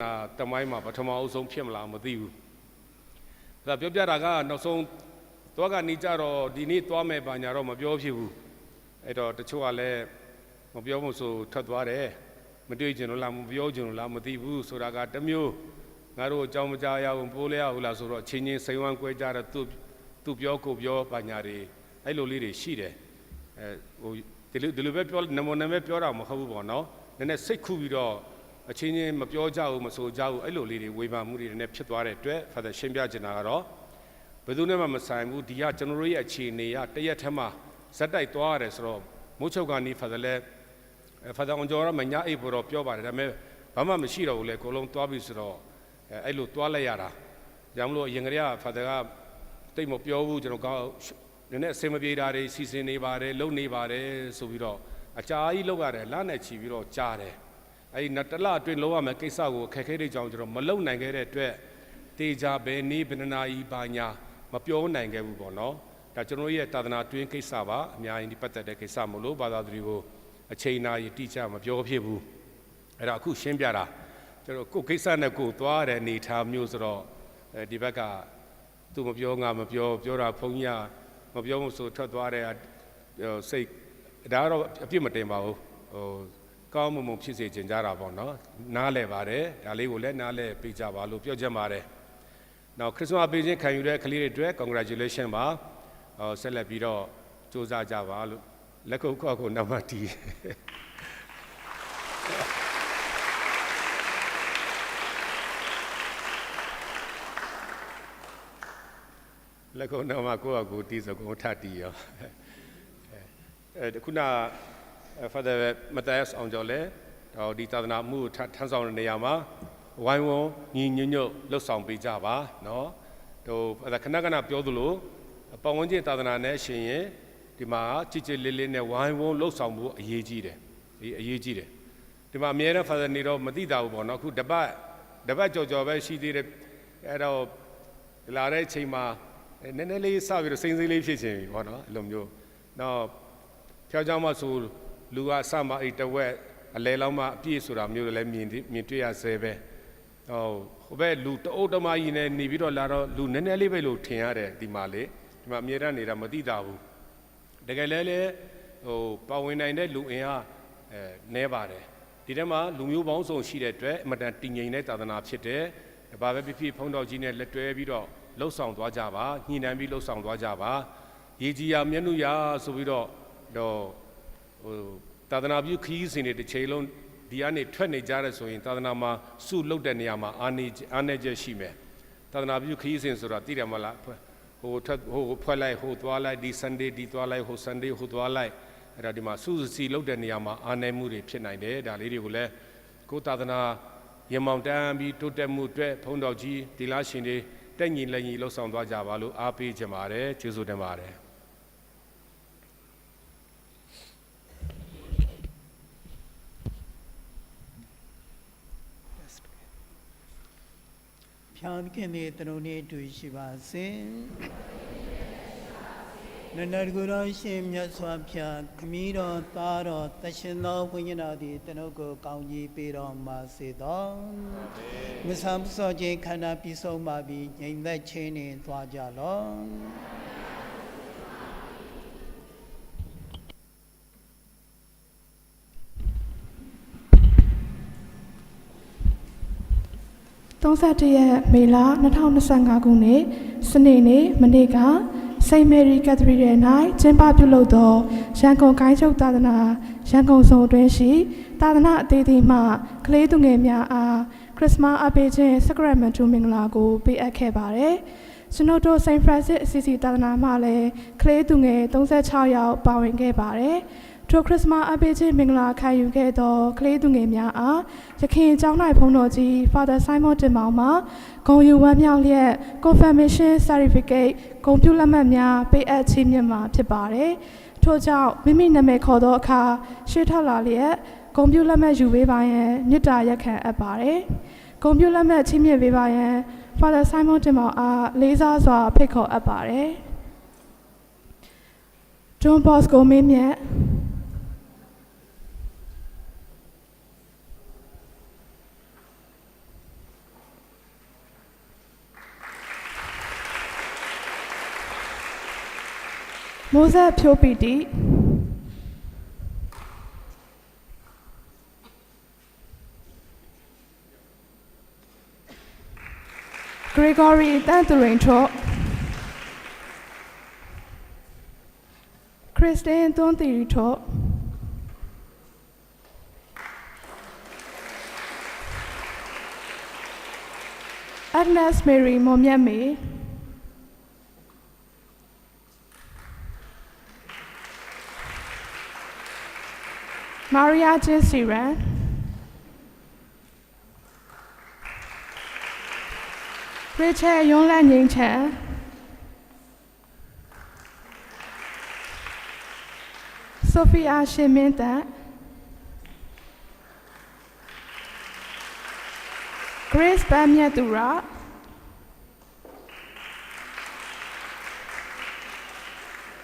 အာတမိုင်းမှာပထမအဦးဆုံးဖြစ်မလားမသိဘူးဒါပြောပြတာကနောက်ဆုံးသွားကနေကြတော့ဒီနေ့သွားမယ်ဘာညာတော့မပြောဖြစ်ဘူးအဲ့တော့တချို့ကလည်းမပြောမို့ဆိုထွက်သွားတယ်မတွေ့ကျင်လို့လားမပြောကျင်လို့လားမသိဘူးဆိုတာကတစ်မျိုးငါတို့အကြောင်းမကြားရဘူးပိုးလဲရဘူးလားဆိုတော့ချင်းချင်းစိန်ဝမ်းကွဲကြတဲ့သူသူပြောကိုပြောဘာညာတွေအဲ့လိုလေးတွေရှိတယ်အဲဟိုဒီလိုဒီလိုပဲပြောနမနမဲပြောတာမဟုတ်ဘူးပေါ့နော်နည်းနည်းစိတ်ခုပြီးတော့ အချင်းချင်းမပြောကြဘူးမဆိုကြဘူးအဲ့လိုလေးတွေဝေဖန်မှုတွေနဲ့ဖြစ်သွားတဲ့အတွက်ဖာသာရှင်းပြချင်တာကတော့ဘယ်သူနဲ့မှမဆိုင်ဘူးဒီကကျွန်တော်တို့ရဲ့အခြေအနေကတရက်ထက်မှဇက်တိုက်သွားရတယ်ဆိုတော့မိုးချုပ်ကနေဖာသာလဲဖာသာအောင်ကျော်ရမညာအိပ်ဖို့တော့ပြောပါတယ်ဒါပေမဲ့ဘာမှမရှိတော့ဘူးလေအကုန်လုံးသွားပြီဆိုတော့အဲအဲ့လိုသွားလိုက်ရတာကြောင့်မလို့အရင်ကတည်းကဖာသာကတိတ်မပြောဘူးကျွန်တော်ကောင်းနည်းနည်းအစင်မပြေတာတွေစီစဉ်နေပါတယ်လုပ်နေပါတယ်ဆိုပြီးတော့အကြာကြီးလုပ်ရတယ်လနဲ့ချီပြီးတော့ကြားတယ် အဲ့ဒီနှစ်တလအတွင်းလုံးဝမယ်ကိစ္စကိုအခက်အခဲတွေကြောင့်ကျွန်တော်မလုံနိုင်ခဲ့တဲ့အတွက်တေချာပဲနေဘယ်နှနာရီပါညာမပြောနိုင်ခဲ့ဘူးပေါ့နော်ဒါကျွန်တော်ရဲ့တာသနာတွင်းကိစ္စပါအများကြီးဒီပတ်သက်တဲ့ကိစ္စမလို့ဘာသာသူတွေကိုအချိန်နာရီတိကျမပြောဖြစ်ဘူးအဲ့ဒါအခုရှင်းပြတာကျွန်တော်ကိုယ်ကိစ္စနဲ့ကိုယ်သွားတဲ့အနေထားမျိုးဆိုတော့အဲဒီဘက်ကသူမပြောငါမပြောပြောတာဖုန်းကြီးကမပြောမှုဆိုထွက်သွားတဲ့စိတ်ဒါကတော့အပြစ်မတင်ပါဘူးဟို ကောင်းမွန်မွန်ဖြစ်စေချင်ကြတာပေါ့နော်နားလဲပါတယ်ဒါလေးကိုလည်းနားလဲပေးကြပါလို့ပြောချင်ပါတယ်နောက်ခရစ်စမတ်ပေးခြင်းခံယူတဲ့ကလေးတွေအတွက် congratulation ပါဟောဆက်လက်ပြီးတော့စူးစမ်းကြပါလို့လက်ခုပ်ခေါက်ကိုနံပါတ်တီးလက်ခုပ်နံပါတ်ကိုယ့်အကူတီးစကုံထပ်တီးရောအဲခုန Father Matthias အောင်ကျော်လည်းတော့ဒီသာသနာမှုထမ်းဆောင်တဲ့နေရာမှာဝိုင်းဝန်းညီညွတ်ညွတ်လှုပ်ဆောင်ပေးကြပါเนาะဟိုခဏခဏပြောသလိုပတ်ဝန်းကျင်သာသနာနဲ့ရှင်ရင်ဒီမှာကြည်ကြည်လေးလေးနဲ့ဝိုင်းဝန်းလှုပ်ဆောင်မှုအရေးကြီးတယ်ဒီအရေးကြီးတယ်ဒီမှာအများနဲ့ Father နေတော့မသိတာဘူးပေါ့เนาะအခုတပတ်တပတ်ကြော်ကြော်ပဲရှိသေးတယ်အဲ့တော့လာတဲ့အချိန်မှာနည်းနည်းလေးစပြီးတော့စိမ့်စိမ့်လေးဖြစ်ချင်ပြီပေါ့เนาะအဲ့လိုမျိုးတော့ဖျောက်เจ้าမဆို လူကစမအိတ်တဝက်အလဲလောက်မှအပြည့်ဆိုတာမျိုးလည်းမြင်မြင်တွေ့ရဆဲပဲဟိုဟိုဘက်လူတအုပ်တမကြီးနဲ့နေပြီးတော့လာတော့လူနည်းနည်းလေးပဲလို့ထင်ရတယ်ဒီမှာလေဒီမှာအမြဲတမ်းနေတာမသိတာဘူးတကယ်လဲလဲဟိုပါဝင်နိုင်တဲ့လူအင်အားအဲနဲပါတယ်ဒီထဲမှာလူမျိုးပေါင်းစုံရှိတဲ့အတွက်အမတန်တည်ငြိမ်တဲ့သာသနာဖြစ်တယ်ဘာပဲဖြစ်ဖြစ်ဖုံးတော်ကြီးနဲ့လက်တွဲပြီးတော့လှုပ်ဆောင်သွားကြပါညှိနှိုင်းပြီးလှုပ်ဆောင်သွားကြပါရေကြီးရမျက်နှာရဆိုပြီးတော့တော့ ဟိုသာသနာပြုခီးစဉ်တွေတစ်ချိန်လုံးဒီကနေထွက်နေကြရဲဆိုရင်သာသနာမှာစုလုတ်တဲ့နေရာမှာအာနေအာနေချက်ရှိမယ်သာသနာပြုခီးစဉ်ဆိုတာသိတယ်မလားဟိုထွက်ဟိုဖွဲ့လိုက်ဟိုသွားလိုက်ဒီ Sunday ဒီသွားလိုက်ဟို Sunday ဟိုသွားလိုက်အဲ့ဒါဒီမှာစုစီလုတ်တဲ့နေရာမှာအာနေမှုတွေဖြစ်နိုင်တယ်ဒါလေးတွေကိုလည်းကိုသာသနာရင်မောင်တန်းပြီးတိုးတက်မှုအတွက်ဖုံးတော်ကြီးဒီလားရှင်တွေတက်ညီလက်ညီလှုပ်ဆောင်သွားကြပါလို့အားပေးကြပါတယ်ကျေးဇူးတင်ပါတယ် ဖြောင်းခင်သည်တရုံနေတူရှိပါစေနန္ဒကုရောရှင်မြတ်စွာဘုရားခမည်းတော်သားတော်တရှင်သောဝိညာဉ်တော်သည်တနုကိုကောင်းကြီးပေးတော်မှာစေသောမဆမ်းစောခြင်းခန္ဓာပြီးဆုံးပါပြီငြိမ်သက်ခြင်းနှင့်သွားကြလော့ 31ရက်မေလ2025ခုနှစ်စနေနေ့မနေ့ကစိတ်မေရီကက်သရီရဲ့၌ကျင်းပပြုလုပ်သောရန်ကုန်ကိုင်းချုပ်သာသနာရန်ကုန်စုံအတွင်းရှိသာသနာအသေးသေးမှကလေးသူငယ်များအားခရစ်စမတ်အပေးခြင်းစကရမန်တူမင်္ဂလာကိုပေးအပ်ခဲ့ပါတယ်။ကျွန်တော်တို့စိန့်ဖရန့်စစ်အစီအစီသာသနာမှလည်းကလေးသူငယ်36ယောက်ပါဝင်ခဲ့ပါတယ်။ ထိုခရစ်စမတ်အပေးခြင်းမင်္ဂလာခံယူခဲ့သောကလေးသူငယ်များအားရခင်ကျောင်း၌ဘုန်းတော်ကြီး Father Simon တင်မောင်မှဂုံယူဝမ်းမြောက်လျက် Confirmation Certificate ဂုံပြုလက်မှတ်များပေးအပ်ချီးမြှင့်မှာဖြစ်ပါတယ်။ထို့ကြောင့်မိမိနာမည်ခေါ်သောအခါရှေ့ထွက်လာလျက်ဂုံပြုလက်မှတ်ယူပေးပါရန်မေတ္တာရက်ခံအပ်ပါတယ်။ဂုံပြုလက်မှတ်ချီးမြှင့်ပေးပါရန် Father Simon တင်မောင်အားလေးစားစွာဖိတ်ခေါ်အပ်ပါတယ်။ John Bosco မင်းမြတ် မိုးဆက်ဖြိုးပီတိဂရီဂေါရီတန်သူရင်ထော့ခရစ်စတင်သွန်တီရီထော့အက်နက်မေရီမော်မြတ်မေ မာရီယာဂျင်းစီရန်ရစ်ချယ်ယွန်းလန့်ငိမ့်ချန်ဆိုဖီယာရှင်မင်းတန်ဂရေးစ်ပန်မြတ်သူရ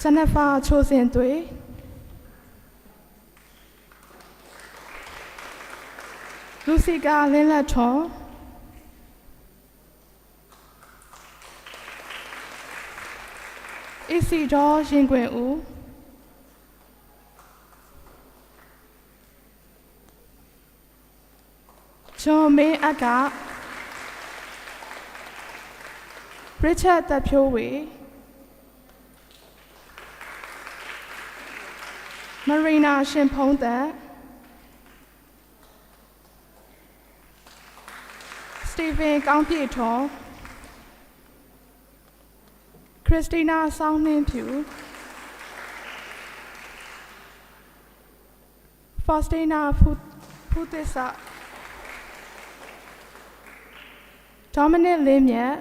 ဂျနဖာချိုစင်သွေး လူစီကာလင်းလက်ထွန်အစီတော်ရင်ခွင်ဦးဂျွန်မင်းအက်ကရစ်ချတ်တပ်ဖြိုးဝေမရီနာရှင်ဖုံးသက် စတီဗင်ကောင်းပြည့်ထွန်ခရစ်စတီနာဆောင်းနှင်းဖြူဖော်စတီနာဖူဖူသစ္စာဒေါမနစ်လင်းမြတ်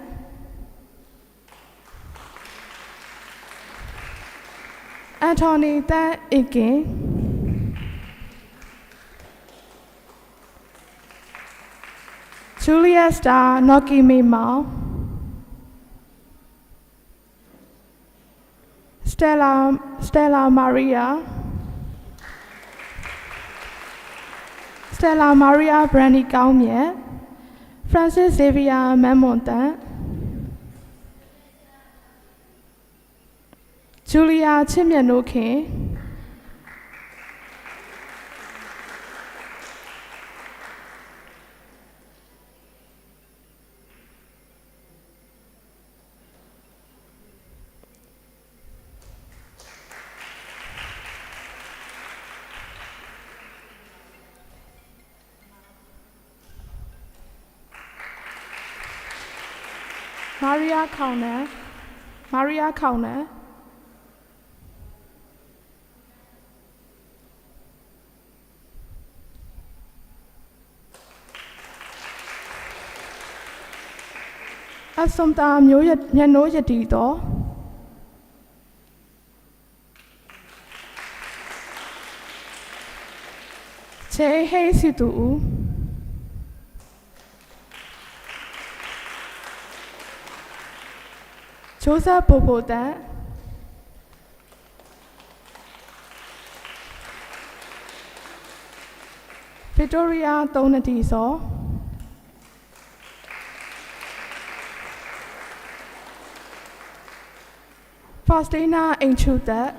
အန်တိုနီတန်အီကင် Julia Star Noki Me Mao Stella Stella Maria Stella Maria Brandy ကောင်းမြတ် Francis Xavier မန်မွန်တန် Julia ချစ်မြတ်နိုးခင် မာရီယာခေါင်နန်မာရီယာခေါင်နန်အစံတာမျိုးရညနိုးရတီတော့ချေဟေးစီတူဦး ဂျိုးဆက်ဘိုဘိုတန်ဗစ်တိုးရီယာသုံးနတီစောဖာစတီနာအင်ချူတက်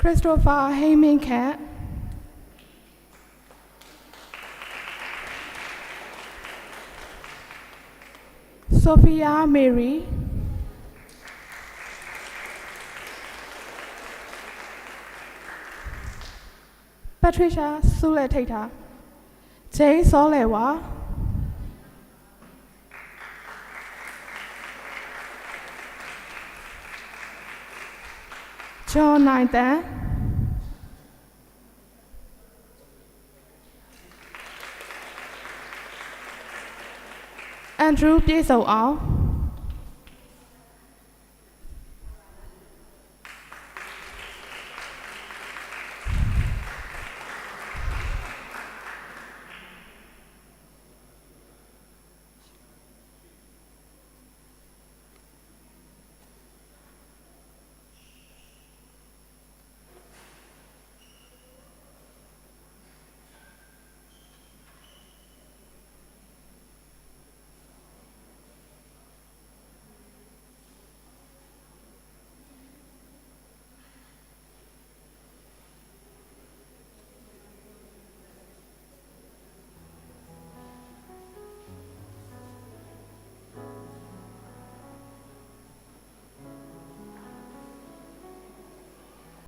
ခရစ်စတိုဖာဟိမင်ခန့် Sophia Mary Patricia ဆုလက်ထိတ်တာ Jane စောလဲဝါ John နို Andrew ပြေဆုံးအောင်